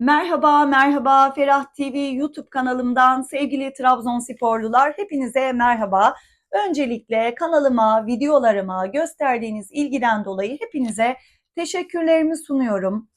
Merhaba, merhaba Ferah TV YouTube kanalımdan sevgili Trabzonsporlular hepinize merhaba. Öncelikle kanalıma, videolarıma gösterdiğiniz ilgiden dolayı hepinize teşekkürlerimi sunuyorum.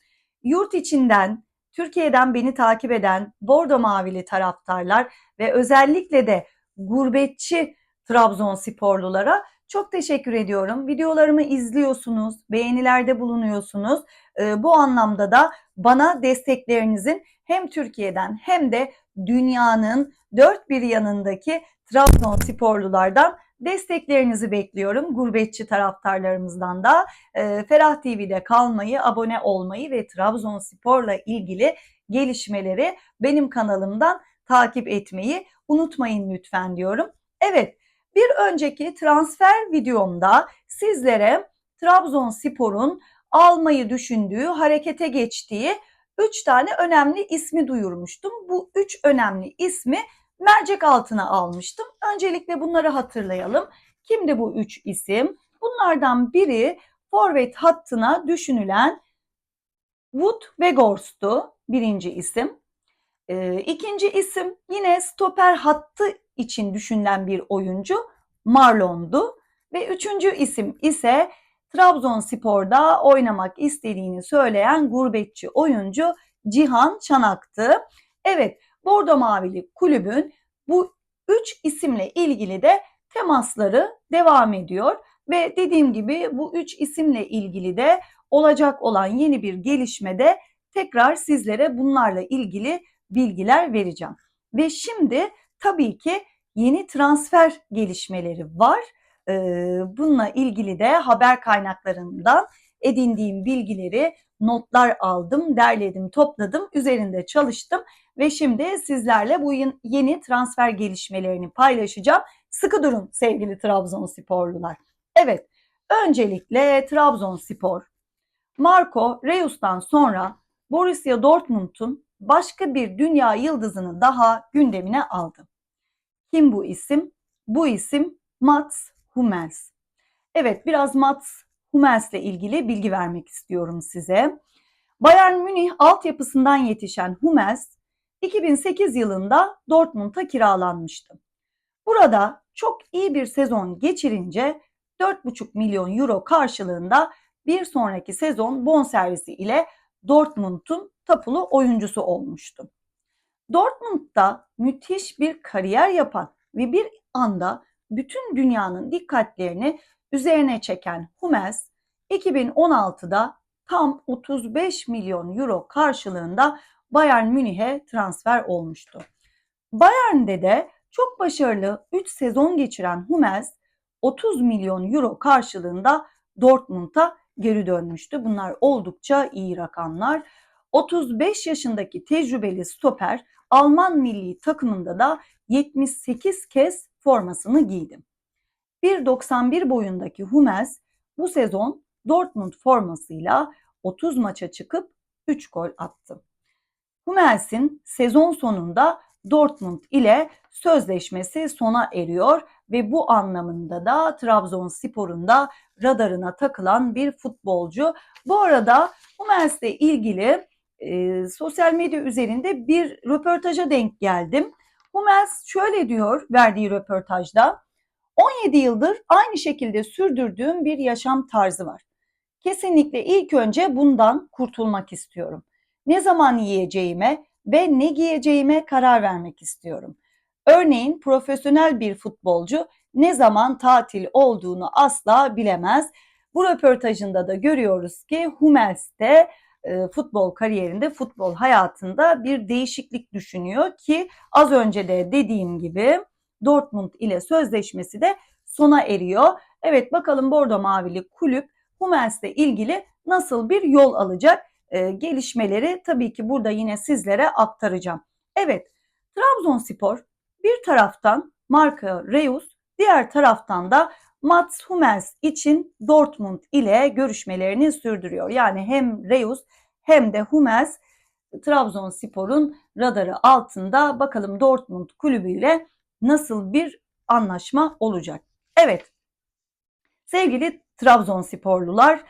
Yurt içinden, Türkiye'den beni takip eden Bordo Mavili taraftarlar ve özellikle de gurbetçi Trabzonsporlulara çok teşekkür ediyorum. Videolarımı izliyorsunuz, beğenilerde bulunuyorsunuz. Ee, bu anlamda da bana desteklerinizin hem Türkiye'den hem de dünyanın dört bir yanındaki Trabzonsporlulardan desteklerinizi bekliyorum. Gurbetçi taraftarlarımızdan da e, Ferah TV'de kalmayı, abone olmayı ve Trabzonspor'la ilgili gelişmeleri benim kanalımdan takip etmeyi unutmayın lütfen diyorum. Evet, bir önceki transfer videomda sizlere Trabzonspor'un almayı düşündüğü, harekete geçtiği 3 tane önemli ismi duyurmuştum. Bu 3 önemli ismi mercek altına almıştım. Öncelikle bunları hatırlayalım. Kimdi bu 3 isim? Bunlardan biri forvet hattına düşünülen Wood Weghorst'tu birinci isim. Ee, ikinci isim yine stoper hattı için düşünülen bir oyuncu Marlon'du. Ve üçüncü isim ise Trabzonspor'da oynamak istediğini söyleyen gurbetçi oyuncu Cihan Çanak'tı. Evet, Bordo Mavili kulübün bu üç isimle ilgili de temasları devam ediyor ve dediğim gibi bu üç isimle ilgili de olacak olan yeni bir gelişmede tekrar sizlere bunlarla ilgili bilgiler vereceğim. Ve şimdi tabii ki yeni transfer gelişmeleri var bununla ilgili de haber kaynaklarından edindiğim bilgileri notlar aldım, derledim, topladım, üzerinde çalıştım ve şimdi sizlerle bu yeni transfer gelişmelerini paylaşacağım. Sıkı durun sevgili Trabzonsporlular. Evet, öncelikle Trabzonspor, Marco Reus'tan sonra Borussia Dortmund'un başka bir dünya yıldızını daha gündemine aldı. Kim bu isim? Bu isim Mats Hummels. Evet biraz Mats Hummels ile ilgili bilgi vermek istiyorum size. Bayern Münih altyapısından yetişen Hummels 2008 yılında Dortmund'a kiralanmıştı. Burada çok iyi bir sezon geçirince 4,5 milyon euro karşılığında bir sonraki sezon bonservisi ile Dortmund'un tapulu oyuncusu olmuştu. Dortmund'da müthiş bir kariyer yapan ve bir anda bütün dünyanın dikkatlerini üzerine çeken Hummels 2016'da tam 35 milyon euro karşılığında Bayern Münih'e transfer olmuştu. Bayern'de de çok başarılı 3 sezon geçiren Hummels 30 milyon euro karşılığında Dortmund'a geri dönmüştü. Bunlar oldukça iyi rakamlar. 35 yaşındaki tecrübeli stoper Alman milli takımında da 78 kez formasını giydim. 1.91 boyundaki Hummels bu sezon Dortmund formasıyla 30 maça çıkıp 3 gol attı. Hummels'in sezon sonunda Dortmund ile sözleşmesi sona eriyor ve bu anlamında da Trabzonspor'un da radarına takılan bir futbolcu. Bu arada Hummels ile ilgili e, sosyal medya üzerinde bir röportaja denk geldim. Hummels şöyle diyor verdiği röportajda. 17 yıldır aynı şekilde sürdürdüğüm bir yaşam tarzı var. Kesinlikle ilk önce bundan kurtulmak istiyorum. Ne zaman yiyeceğime ve ne giyeceğime karar vermek istiyorum. Örneğin profesyonel bir futbolcu ne zaman tatil olduğunu asla bilemez. Bu röportajında da görüyoruz ki Hummels de e, futbol kariyerinde, futbol hayatında bir değişiklik düşünüyor ki az önce de dediğim gibi Dortmund ile sözleşmesi de sona eriyor. Evet bakalım Bordo Mavili kulüp Hummels ile ilgili nasıl bir yol alacak e, gelişmeleri tabii ki burada yine sizlere aktaracağım. Evet Trabzonspor bir taraftan Marco Reus diğer taraftan da Mats Hummels için Dortmund ile görüşmelerini sürdürüyor. Yani hem Reus hem de Hummels Trabzonspor'un radarı altında. Bakalım Dortmund kulübüyle nasıl bir anlaşma olacak. Evet sevgili Trabzonsporlular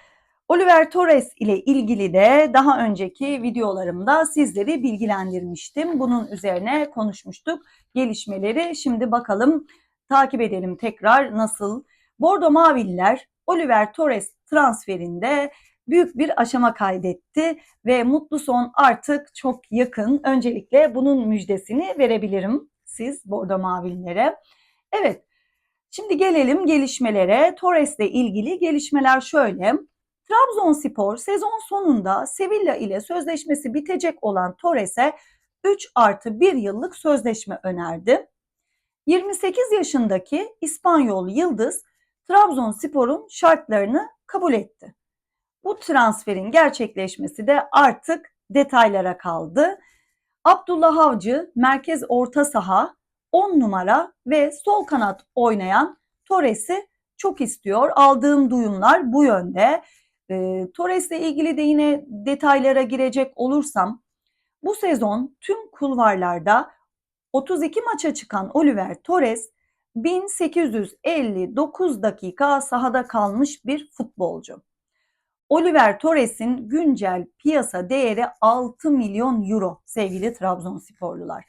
Oliver Torres ile ilgili de daha önceki videolarımda sizleri bilgilendirmiştim. Bunun üzerine konuşmuştuk gelişmeleri. Şimdi bakalım takip edelim tekrar nasıl. Bordo Maviller Oliver Torres transferinde büyük bir aşama kaydetti ve mutlu son artık çok yakın. Öncelikle bunun müjdesini verebilirim siz Bordo Mavillere. Evet, şimdi gelelim gelişmelere. Torres ile ilgili gelişmeler şöyle. Trabzonspor sezon sonunda Sevilla ile sözleşmesi bitecek olan Torres'e 3 artı 1 yıllık sözleşme önerdi. 28 yaşındaki İspanyol Yıldız Trabzonspor'un şartlarını kabul etti. Bu transferin gerçekleşmesi de artık detaylara kaldı. Abdullah Avcı merkez orta saha 10 numara ve sol kanat oynayan Torres'i çok istiyor. Aldığım duyumlar bu yönde. E, Torres'le ilgili de yine detaylara girecek olursam bu sezon tüm kulvarlarda 32 maça çıkan Oliver Torres 1859 dakika sahada kalmış bir futbolcu. Oliver Torres'in güncel piyasa değeri 6 milyon euro sevgili Trabzonsporlular.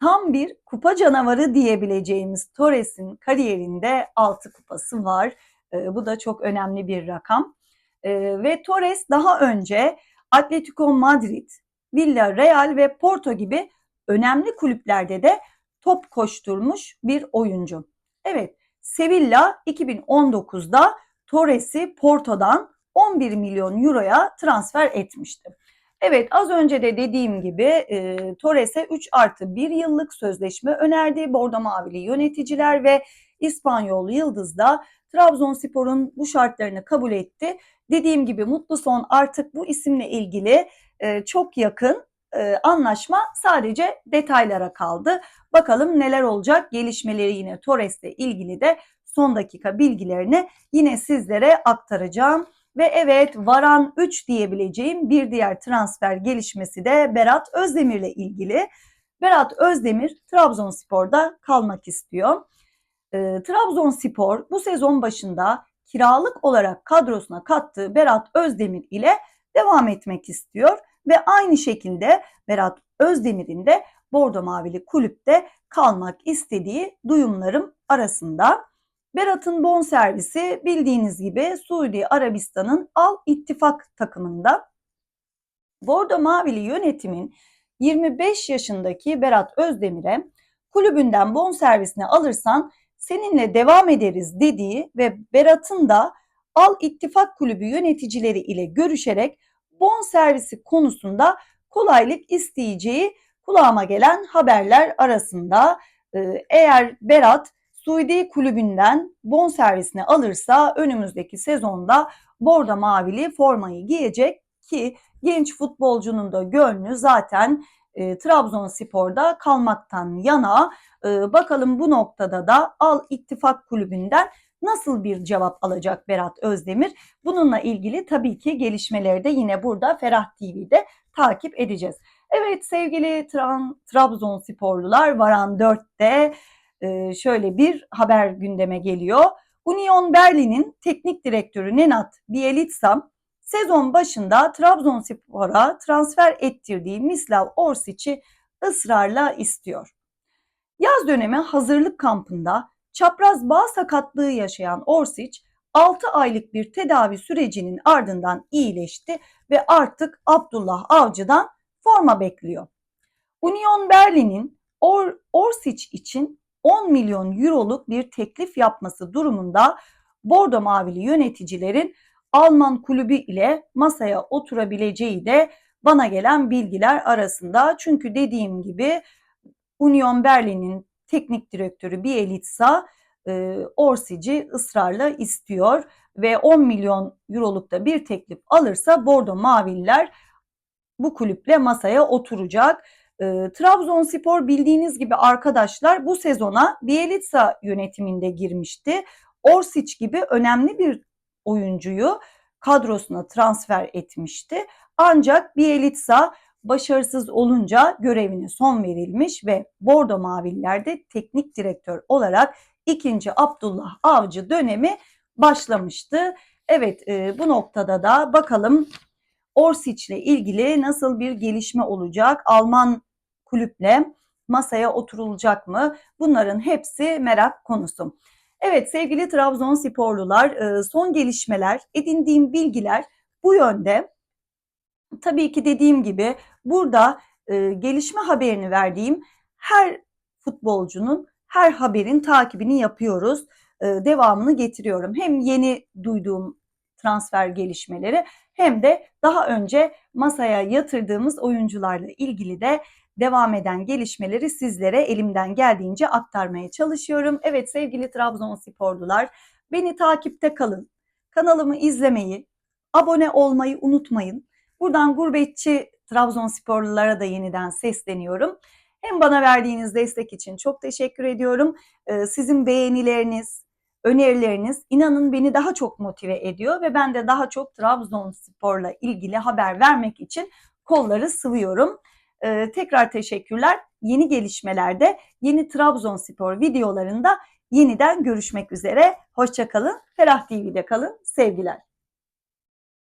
Tam bir kupa canavarı diyebileceğimiz Torres'in kariyerinde 6 kupası var. E, bu da çok önemli bir rakam. E, ve Torres daha önce Atletico Madrid, Villarreal ve Porto gibi önemli kulüplerde de top koşturmuş bir oyuncu. Evet, Sevilla 2019'da Torres'i Porto'dan 11 milyon euroya transfer etmişti. Evet az önce de dediğim gibi e, Torres'e 3 artı 1 yıllık sözleşme önerdi Bordo Mavili yöneticiler ve İspanyol Yıldız da Trabzonspor'un bu şartlarını kabul etti. Dediğim gibi mutlu son artık bu isimle ilgili e, çok yakın e, anlaşma sadece detaylara kaldı. Bakalım neler olacak gelişmeleri yine Torres'le ilgili de son dakika bilgilerini yine sizlere aktaracağım. Ve evet Varan 3 diyebileceğim bir diğer transfer gelişmesi de Berat Özdemir'le ilgili. Berat Özdemir Trabzonspor'da kalmak istiyor. E, Trabzonspor bu sezon başında kiralık olarak kadrosuna kattığı Berat Özdemir ile devam etmek istiyor ve aynı şekilde Berat Özdemir'in de Bordo Mavili kulüpte kalmak istediği duyumlarım arasında. Berat'ın bonservisi bildiğiniz gibi Suudi Arabistan'ın Al İttifak takımında. Bordo Mavili yönetimin 25 yaşındaki Berat Özdemir'e kulübünden bonservisini alırsan seninle devam ederiz dediği ve Berat'ın da Al İttifak Kulübü yöneticileri ile görüşerek bon servisi konusunda kolaylık isteyeceği kulağıma gelen haberler arasında. Ee, eğer Berat Suudi kulübünden bon servisini alırsa önümüzdeki sezonda borda mavili formayı giyecek ki genç futbolcunun da gönlü zaten e, Trabzonspor'da kalmaktan yana. E, bakalım bu noktada da Al İttifak Kulübü'nden nasıl bir cevap alacak Berat Özdemir? Bununla ilgili tabii ki gelişmeleri de yine burada Ferah TV'de takip edeceğiz. Evet sevgili Tran, Trabzonsporlular Varan 4'te e, şöyle bir haber gündeme geliyor. Union Berlin'in teknik direktörü Nenat Bielitsa sezon başında Trabzonspor'a transfer ettirdiği Mislav Orsic'i ısrarla istiyor. Yaz dönemi hazırlık kampında çapraz bağ sakatlığı yaşayan Orsic 6 aylık bir tedavi sürecinin ardından iyileşti ve artık Abdullah Avcı'dan forma bekliyor. Union Berlin'in Or Orsic için 10 milyon euroluk bir teklif yapması durumunda Bordo Mavili yöneticilerin Alman kulübü ile masaya oturabileceği de bana gelen bilgiler arasında. Çünkü dediğim gibi Union Berlin'in teknik direktörü Bielitsa e, Orsic'i ısrarla istiyor ve 10 milyon euroluk da bir teklif alırsa Bordo Maviller bu kulüple masaya oturacak. E, Trabzonspor bildiğiniz gibi arkadaşlar bu sezona Bielitsa yönetiminde girmişti. Orsic gibi önemli bir oyuncuyu kadrosuna transfer etmişti. Ancak Bielitsa başarısız olunca görevine son verilmiş ve Bordo Mavillerde teknik direktör olarak ikinci Abdullah Avcı dönemi başlamıştı. Evet e, bu noktada da bakalım Orsic ile ilgili nasıl bir gelişme olacak? Alman kulüple masaya oturulacak mı? Bunların hepsi merak konusu. Evet sevgili Trabzonsporlular e, son gelişmeler, edindiğim bilgiler bu yönde. Tabii ki dediğim gibi burada e, gelişme haberini verdiğim her futbolcunun her haberin takibini yapıyoruz. E, devamını getiriyorum. Hem yeni duyduğum transfer gelişmeleri hem de daha önce masaya yatırdığımız oyuncularla ilgili de devam eden gelişmeleri sizlere elimden geldiğince aktarmaya çalışıyorum. Evet sevgili Trabzonsporlular beni takipte kalın. Kanalımı izlemeyi, abone olmayı unutmayın. Buradan gurbetçi Trabzonsporlulara da yeniden sesleniyorum. Hem bana verdiğiniz destek için çok teşekkür ediyorum. Ee, Sizin beğenileriniz, önerileriniz inanın beni daha çok motive ediyor ve ben de daha çok Trabzonspor'la ilgili haber vermek için kolları sıvıyorum. Ee, tekrar teşekkürler. Yeni gelişmelerde, yeni Trabzonspor videolarında yeniden görüşmek üzere. Hoşçakalın. Ferah TV'de kalın. Sevgiler.